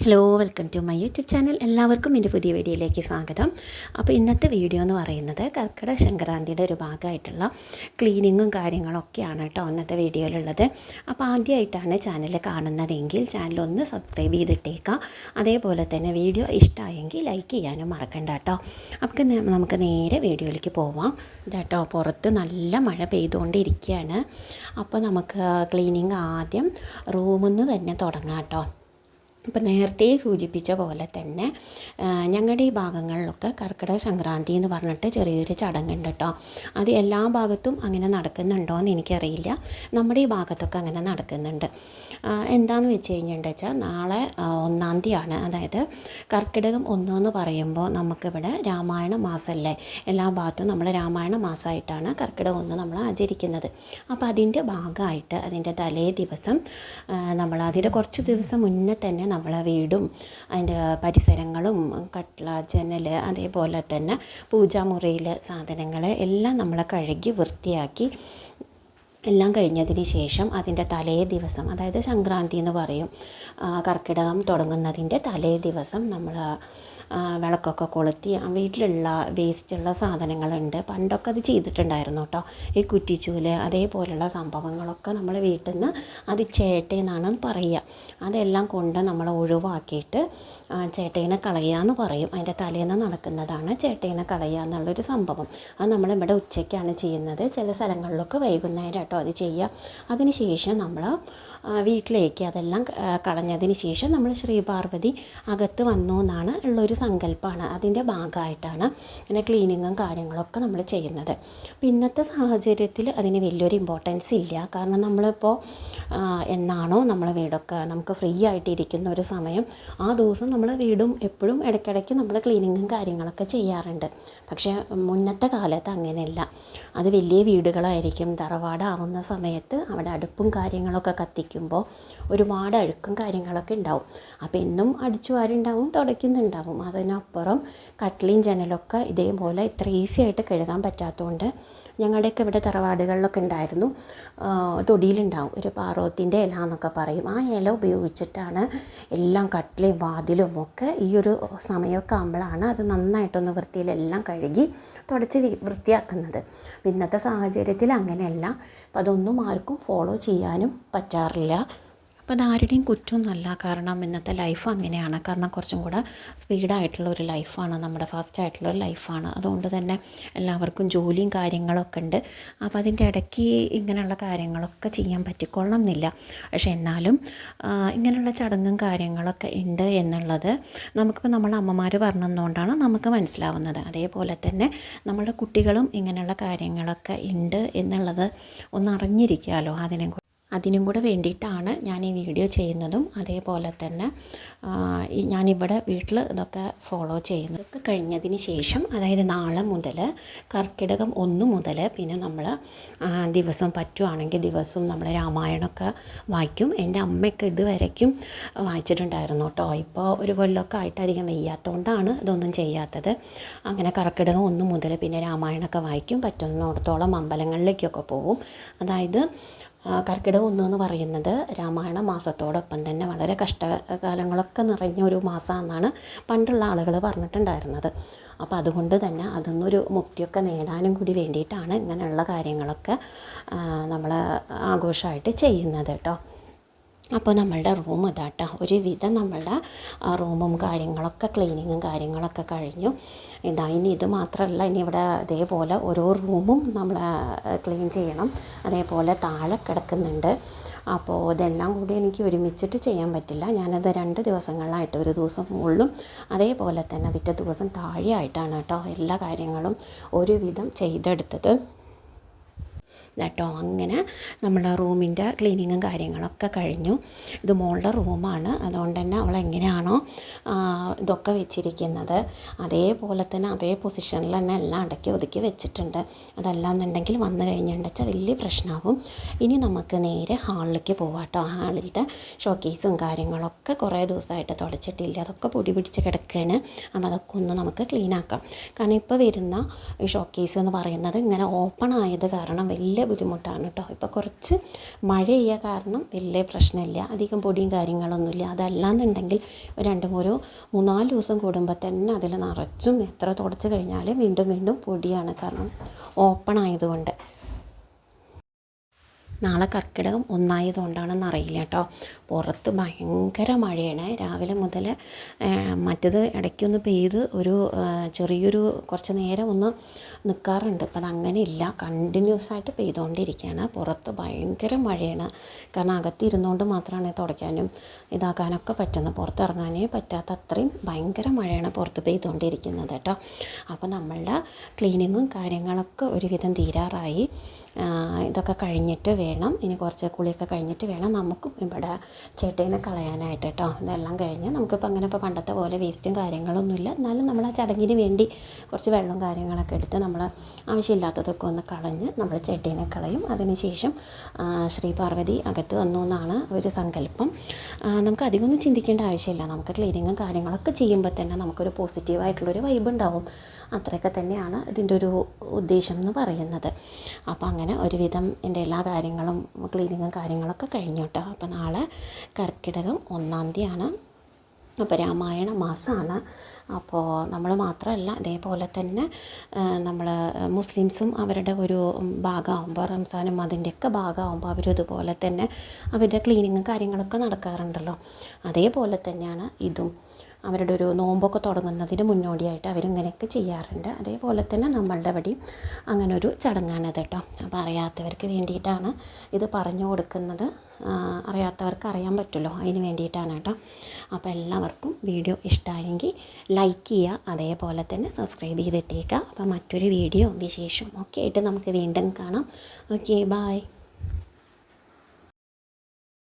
Hello welcome to my YouTube channel എല്ലാവർക്കും എന്റെ പുതിയ വീഡിയോയിലേക്ക് സ്വാഗതം. അപ്പോൾ ഇന്നത്തെ വീഡിയോ എന്ന് പറയുന്നത് കർക്കിടക സംക്രാന്തിയുടെ ഒരു ഭാഗമായിട്ടുള്ള ക്ലീനിങ്ങും കാര്യങ്ങളൊക്കെയാണ് കേട്ടോ ഇന്നത്തെ വീഡിയോയിലുള്ളത്. അപ്പോൾ ആദ്യമായിട്ടാണ് ചാനൽ കാണുന്നതെങ്കിൽ ചാനൽ ഒന്ന് സബ്സ്ക്രൈബ് ചെയ്തിട്ടേക്കുക. അതേപോലെ തന്നെ വീഡിയോ ഇഷ്ടമായെങ്കിൽ ലൈക്ക് ചെയ്യാനും മറക്കണ്ട കേട്ടോ. അപ്പോൾ നമുക്ക് നേരെ വീഡിയോയിലേക്ക് പോവാം. ഇതാട്ടോ പുറത്ത് നല്ല മഴ പെയ്തുകൊണ്ടിരിക്കുകയാണ്. അപ്പോൾ നമുക്ക് ക്ലീനിങ് ആദ്യം റൂമിൽ നിന്ന് തന്നെ തുടങ്ങാം കേട്ടോ. ഇപ്പം നേരത്തെ സൂചിപ്പിച്ച പോലെ തന്നെ ഞങ്ങളുടെ ഈ ഭാഗങ്ങളിലൊക്കെ കർക്കിടക സംക്രാന്തി എന്ന് പറഞ്ഞിട്ട് ചെറിയൊരു ചടങ്ങുണ്ട് കേട്ടോ അത് എല്ലാ ഭാഗത്തും അങ്ങനെ നടക്കുന്നുണ്ടോ എന്ന് എനിക്കറിയില്ല. നമ്മുടെ ഈ ഭാഗത്തൊക്കെ അങ്ങനെ നടക്കുന്നുണ്ട്. എന്താണെന്ന് വെച്ച് കഴിഞ്ഞിട്ടുണ്ടെന്ന് വെച്ചാൽ നാളെ ഒന്നാം തീയതിയാണ്. അതായത് കർക്കിടകം ഒന്ന് എന്ന് പറയുമ്പോൾ നമുക്കിവിടെ രാമായണ മാസമല്ലേ എല്ലാ ഭാഗത്തും നമ്മൾ രാമായണ മാസമായിട്ടാണ് കർക്കിടകം ഒന്ന് നമ്മൾ ആചരിക്കുന്നത്. അപ്പോൾ അതിന്റെ ഭാഗമായിട്ട് അതിന്റെ തലേ ദിവസം നമ്മൾ അതിന്റെ കുറച്ച് ദിവസം മുന്നേ തന്നെ നമ്മളെ വീടും അതിന്റെ പരിസരങ്ങളും കട്ട്ള ജനൽ അതേപോലെ തന്നെ പൂജാമുറിയിലെ സാധനങ്ങൾ എല്ലാം നമ്മൾ കഴുകി വൃത്തിയാക്കി എല്ലാം കഴിഞ്ഞതിന് ശേഷം അതിന്റെ തലേ ദിവസം അതായത് സംക്രാന്തി എന്ന് പറയും കർക്കിടകം തുടങ്ങുന്നതിന്റെ തലേ ദിവസം നമ്മൾ വിളക്കൊക്കെ കൊളുത്തി ആ വീട്ടിലുള്ള വേസ്റ്റുള്ള സാധനങ്ങളുണ്ട്. പണ്ടൊക്കെ അത് ചെയ്തിട്ടുണ്ടായിരുന്നു കേട്ടോ. ഈ കുറ്റിച്ചൂൽ അതേപോലെയുള്ള സംഭവങ്ങളൊക്കെ നമ്മൾ വീട്ടിൽ നിന്ന് അത് ചേട്ടയെന്നാണ് പറയുക അതെല്ലാം കൊണ്ട് നമ്മൾ ഒഴിവാക്കിയിട്ട് ആ, ചേട്ടയിനെ കളയുക എന്ന് പറയും. അതിന്റെ തലേന്ന് നടക്കുന്നതാണ് ചേട്ടേനെ കളയുക എന്നുള്ളൊരു സംഭവം. അത് നമ്മളിവിടെ ഉച്ചയ്ക്കാണ് ചെയ്യുന്നത്. ചില സ്ഥലങ്ങളിലൊക്കെ വൈകുന്നേരം കേട്ടോ അത് ചെയ്യുക. അതിന് ശേഷം നമ്മൾ വീട്ടിലേക്ക് അതെല്ലാം കളഞ്ഞതിന് ശേഷം നമ്മൾ ശ്രീപാർവതി അകത്ത് വന്നു എന്നാണ് ഉള്ളൊരു സങ്കല്പമാണ് അതിന്റെ ഭാഗമായിട്ടാണ് ഇങ്ങനെ ക്ലീനിങ്ങും കാര്യങ്ങളൊക്കെ നമ്മൾ ചെയ്യുന്നത്. അപ്പോൾ ഇന്നത്തെ സാഹചര്യത്തിൽ അതിന് വലിയൊരു ഇമ്പോർട്ടൻസ് ഇല്ല. കാരണം നമ്മളിപ്പോൾ എന്നാണോ നമ്മളെ വീടൊക്കെ നമുക്ക് ഫ്രീ ആയിട്ടിരിക്കുന്ന ഒരു സമയം. ആ ദിവസം നമ്മൾ വീടും എപ്പോഴും ഇടയ്ക്കിടയ്ക്ക് നമ്മൾ ക്ലീനിങ്ങും കാര്യങ്ങളൊക്കെ ചെയ്യാറുണ്ട്. പക്ഷേ മുന്നത്തെ കാലത്ത് അങ്ങനെയല്ല. അത് വലിയ വീടുകളായിരിക്കും. തറവാടാവുന്ന സമയത്ത് അവിടെ അടുപ്പും കാര്യങ്ങളൊക്കെ കത്തിക്കുമ്പോൾ ഒരുപാട് അഴുക്കും കാര്യങ്ങളൊക്കെ ഉണ്ടാവും. അപ്പോൾ എന്നും അടിച്ചു വാരുണ്ടാവും തുടയ്ക്കുന്നുണ്ടാവും. അതിനപ്പുറം കട്ടിലും ജനലൊക്കെ ഇതേപോലെ ഇത്ര ഈസി ആയിട്ട് കഴുകാൻ പറ്റാത്തതുകൊണ്ട് ഞങ്ങളുടെയൊക്കെ ഇവിടെ തറവാടുകളിലൊക്കെ ഉണ്ടായിരുന്നു. തൊടിയിലുണ്ടാവും. ഒരു പാറോത്തിന്റെ ഇല എന്നൊക്കെ പറയും. ആ ഇല ഉപയോഗിച്ചിട്ടാണ് എല്ലാം കട്ടിലും വാതിലും ഒക്കെ ഈ ഒരു സമയമൊക്കെ ആകുമ്പോഴാണ് അത് നന്നായിട്ടൊന്ന് വൃത്തിയിലെല്ലാം കഴുകി തുടച്ച് വൃത്തിയാക്കുന്നത്. ഇന്നത്തെ സാഹചര്യത്തിൽ അങ്ങനെയല്ല. അപ്പം അതൊന്നും ആർക്കും ഫോളോ ചെയ്യാനും പറ്റാറില്ല. അപ്പോൾ അതാരുടെയും കുറ്റമൊന്നുമല്ല. കാരണം ഇന്നത്തെ ലൈഫ് അങ്ങനെയാണ്. കാരണം കുറച്ചും കൂടെ സ്പീഡായിട്ടുള്ള ഒരു ലൈഫാണ് നമ്മുടെ ഫാസ്റ്റ് ആയിട്ടുള്ള ഒരു ലൈഫാണ് അതുകൊണ്ട് തന്നെ എല്ലാവർക്കും ജോലിയും കാര്യങ്ങളൊക്കെ ഉണ്ട്. അപ്പോൾ അതിന്റെ ഇടയ്ക്ക് ഇങ്ങനെയുള്ള കാര്യങ്ങളൊക്കെ ചെയ്യാൻ പറ്റിക്കൊള്ളണം എന്നില്ല പക്ഷെ എന്നാലും ഇങ്ങനെയുള്ള ചടങ്ങും കാര്യങ്ങളൊക്കെ ഉണ്ട് എന്നുള്ളത് നമുക്കിപ്പോൾ നമ്മളെ അമ്മമാർ പറഞ്ഞതുകൊണ്ടാണ് നമുക്ക് മനസ്സിലാവുന്നത്. അതേപോലെ തന്നെ നമ്മുടെ കുട്ടികളും ഇങ്ങനെയുള്ള കാര്യങ്ങളൊക്കെ ഉണ്ട് എന്നുള്ളത് ഒന്ന് അറിഞ്ഞിരിക്കാമല്ലോ അതിനെ അതിനും കൂടെ വേണ്ടിയിട്ടാണ് ഞാൻ ഈ വീഡിയോ ചെയ്യുന്നതും അതേപോലെ തന്നെ ഞാനിവിടെ വീട്ടിൽ ഇതൊക്കെ ഫോളോ ചെയ്യുന്നത്. ഇതൊക്കെ കഴിഞ്ഞതിന് ശേഷം അതായത് നാളെ മുതൽ കർക്കിടകം ഒന്ന് മുതൽ പിന്നെ നമ്മൾ ദിവസം പറ്റുവാണെങ്കിൽ ദിവസവും നമ്മൾ രാമായണമൊക്കെ വായിക്കും. എന്റെ അമ്മയൊക്കെ ഇതുവരയ്ക്കും വായിച്ചിട്ടുണ്ടായിരുന്നു കേട്ടോ. ഇപ്പോൾ ഒരു കൊല്ലമൊക്കെ ആയിട്ട് അധികം വയ്യാത്തതുകൊണ്ടാണ് ഇതൊന്നും ചെയ്യാത്തത്. അങ്ങനെ കർക്കിടകം ഒന്ന് മുതൽ പിന്നെ രാമായണമൊക്കെ വായിക്കും. പറ്റുന്നിടത്തോളം അമ്പലങ്ങളിലേക്കൊക്കെ പോകും അതായത് കർക്കിടകം ഒന്ന് എന്ന് പറയുന്നത് രാമായണ മാസത്തോടൊപ്പം തന്നെ വളരെ കഷ്ടകാലങ്ങളൊക്കെ നിറഞ്ഞ ഒരു മാസമാണെന്നാണ് പണ്ടുള്ള ആളുകൾ പറഞ്ഞിട്ടുണ്ടായിരുന്നത്. അപ്പോൾ അതുകൊണ്ട് തന്നെ അതൊന്നൊരു മുക്തിയൊക്കെ നേടാനും കൂടി വേണ്ടിയിട്ടാണ് ഇങ്ങനെയുള്ള കാര്യങ്ങളൊക്കെ നമ്മൾ ആഘോഷമായിട്ട് ചെയ്യുന്നത് കേട്ടോ. അപ്പോൾ നമ്മളുടെ റൂം ഇതാട്ടോ. ഒരുവിധം നമ്മളുടെ റൂമും കാര്യങ്ങളൊക്കെ ക്ലീനിങ്ങും കാര്യങ്ങളൊക്കെ കഴിഞ്ഞു. ഇതാ ഇനി ഇത് മാത്രമല്ല ഇനി ഇവിടെ അതേപോലെ ഓരോ റൂമും നമ്മൾ ക്ലീൻ ചെയ്യണം. അതേപോലെ താഴെ കിടക്കുന്നുണ്ട്. അപ്പോൾ ഇതെല്ലാം കൂടി എനിക്ക് ഒരുമിച്ചിട്ട് ചെയ്യാൻ പറ്റില്ല. ഞാനത് രണ്ട് ദിവസങ്ങളിലായിട്ട് ഒരു ദിവസം മുകളിലും അതേപോലെ തന്നെ പിറ്റേ ദിവസം താഴെയായിട്ടാണ് കേട്ടോ എല്ലാ കാര്യങ്ങളും ഒരുവിധം ചെയ്തെടുത്തത്. കേട്ടോ അങ്ങനെ നമ്മുടെ റൂമിന്റെ ക്ലീനിങ്ങും കാര്യങ്ങളൊക്കെ കഴിഞ്ഞു. ഇത് മോളുടെ റൂമാണ്. അതുകൊണ്ട് തന്നെ അവൾ എങ്ങനെയാണോ ഇതൊക്കെ വെച്ചിരിക്കുന്നത്. അതേപോലെ തന്നെ അതേ പൊസിഷനിൽ തന്നെ എല്ലാം അടക്കി ഒതുക്കി വെച്ചിട്ടുണ്ട്. അതല്ലാന്നുണ്ടെങ്കിൽ വന്നു കഴിഞ്ഞിട്ടുണ്ടെച്ചാൽ വലിയ പ്രശ്നമാവും. ഇനി നമുക്ക് നേരെ ഹാളിലേക്ക് പോവാം കേട്ടോ ഹാളിലത്തെ ഷോക്കേസും കാര്യങ്ങളൊക്കെ കുറേ ദിവസമായിട്ട് തുടച്ചിട്ടില്ല. അതൊക്കെ പൊടി പിടിച്ച് കിടക്കുകയാണ്. അപ്പോൾ അതൊക്കെ ഒന്ന് നമുക്ക് ക്ലീൻ ആക്കാം കാരണം ഇപ്പോൾ വരുന്ന ഈ ഷോക്കേസ് എന്ന് പറയുന്നത് ഇങ്ങനെ ഓപ്പൺ ആയത് കാരണം വലിയ ബുദ്ധിമുട്ടാണ് കേട്ടോ. ഇപ്പോൾ കുറച്ച് മഴ കാരണം വലിയ പ്രശ്നമില്ല. അധികം പൊടിയും കാര്യങ്ങളൊന്നുമില്ല. അതല്ലാന്നുണ്ടെങ്കിൽ രണ്ട് മൂന്നോ മൂന്നാൽ ദിവസം കൂടുമ്പോൾ തന്നെ അതിൽ നിറച്ചും എത്ര തുടച്ച് കഴിഞ്ഞാൽ വീണ്ടും വീണ്ടും പൊടിയാണ് കാരണം ഓപ്പൺ ആയതുകൊണ്ട്. നാളെ കർക്കിടകം ഒന്നായതുകൊണ്ടാണെന്ന് അറിയില്ല കേട്ടോ. പുറത്ത് ഭയങ്കര മഴയാണ്. രാവിലെ മുതൽ മറ്റത് ഇടയ്ക്കൊന്ന് പെയ്ത് ഒരു ചെറിയൊരു കുറച്ച് നേരം ഒന്ന് നിൽക്കാറുണ്ട് അപ്പം അതങ്ങനെ ഇല്ല കണ്ടിന്യൂസ് ആയിട്ട് പെയ്തുകൊണ്ടിരിക്കുകയാണ് പുറത്ത് ഭയങ്കര മഴയാണ്. കാരണം അകത്തിരുന്നുകൊണ്ട് മാത്രമാണ് തുടയ്ക്കാനും ഇതാക്കാനൊക്കെ പറ്റുന്നത്. പുറത്തിറങ്ങാനേ പറ്റാത്ത അത്രയും ഭയങ്കര മഴയാണ് പുറത്ത് പെയ്തുകൊണ്ടിരിക്കുന്നത് കേട്ടോ. അപ്പോൾ നമ്മളുടെ ക്ലീനിങ്ങും കാര്യങ്ങളൊക്കെ ഒരുവിധം തീരാറായി. ഇതൊക്കെ കഴിഞ്ഞിട്ട് വേണം. ഇനി കുറച്ച് കുളിയൊക്കെ കഴിഞ്ഞിട്ട് വേണം നമുക്കും ഇവിടെ ചേട്ടേനെ കളയാനായിട്ട് കേട്ടോ ഇതെല്ലാം കഴിഞ്ഞ് നമുക്കിപ്പോൾ അങ്ങനെ ഇപ്പോൾ പണ്ടത്തെ പോലെ വേസ്റ്റും കാര്യങ്ങളൊന്നുമില്ല. എന്നാലും നമ്മൾ ആ ചടങ്ങിന് വേണ്ടി കുറച്ച് വെള്ളവും കാര്യങ്ങളൊക്കെ എടുത്ത് നമ്മൾ ആവശ്യമില്ലാത്തതൊക്കെ ഒന്ന് കളഞ്ഞ് നമ്മൾ ചേട്ടേനെ കളയും. അതിനുശേഷം ശ്രീ പാർവതി അകത്ത് വന്നു എന്നാണ് ഒരു സങ്കല്പം. നമുക്ക് അധികമൊന്നും ചിന്തിക്കേണ്ട ആവശ്യമില്ല. നമുക്ക് ക്ലീനിങ്ങും കാര്യങ്ങളൊക്കെ ചെയ്യുമ്പോൾ തന്നെ നമുക്കൊരു പോസിറ്റീവായിട്ടുള്ളൊരു വൈബ് ഉണ്ടാവും. അത്രയൊക്കെ തന്നെയാണ് ഇതിന്റെ ഒരു ഉദ്ദേശം എന്ന് പറയുന്നത്. അപ്പോൾ അങ്ങനെ ഒരുവിധം എന്റെ എല്ലാ കാര്യങ്ങളും ക്ലീനിങ്ങും കാര്യങ്ങളൊക്കെ കഴിഞ്ഞു കേട്ടോ. അപ്പോൾ നാളെ കർക്കിടകം ഒന്നാം തീയതിയാണ്. അപ്പോൾ രാമായണ മാസമാണ്. അപ്പോൾ നമ്മൾ മാത്രമല്ല അതേപോലെ തന്നെ നമ്മൾ മുസ്ലിംസും അവരുടെ ഒരു ഭാഗമാകുമ്പോൾ റംസാനും അതിന്റെയൊക്കെ ഭാഗമാകുമ്പോൾ അവരും ഇതുപോലെ തന്നെ അവരുടെ ക്ലീനിങ്ങും കാര്യങ്ങളൊക്കെ നടക്കാറുണ്ടല്ലോ. അതേപോലെ തന്നെയാണ് ഇതും. അവരുടെ ഒരു നോമ്പൊക്കെ തുടങ്ങുന്നതിന് മുന്നോടിയായിട്ട് അവരിങ്ങനെയൊക്കെ ചെയ്യാറുണ്ട്. അതേപോലെ തന്നെ നമ്മളുടെ ഇവിടെയും അങ്ങനെ ഒരു ചടങ്ങാണിത് കേട്ടോ. അപ്പോൾ അറിയാത്തവർക്ക് വേണ്ടിയിട്ടാണ് ഇത് പറഞ്ഞു കൊടുക്കുന്നത്. അറിയാത്തവർക്ക് അറിയാൻ പറ്റുമല്ലോ അതിന് വേണ്ടിയിട്ടാണ് കേട്ടോ. അപ്പോൾ എല്ലാവർക്കും വീഡിയോ ഇഷ്ടമായെങ്കിൽ ലൈക്ക് ചെയ്യുക അതേപോലെ തന്നെ സബ്സ്ക്രൈബ് ചെയ്തിട്ടേക്കുക. അപ്പോൾ മറ്റൊരു വീഡിയോ വിശേഷം ഒക്കെ ആയിട്ട് നമുക്ക് വീണ്ടും കാണാം. Okay bye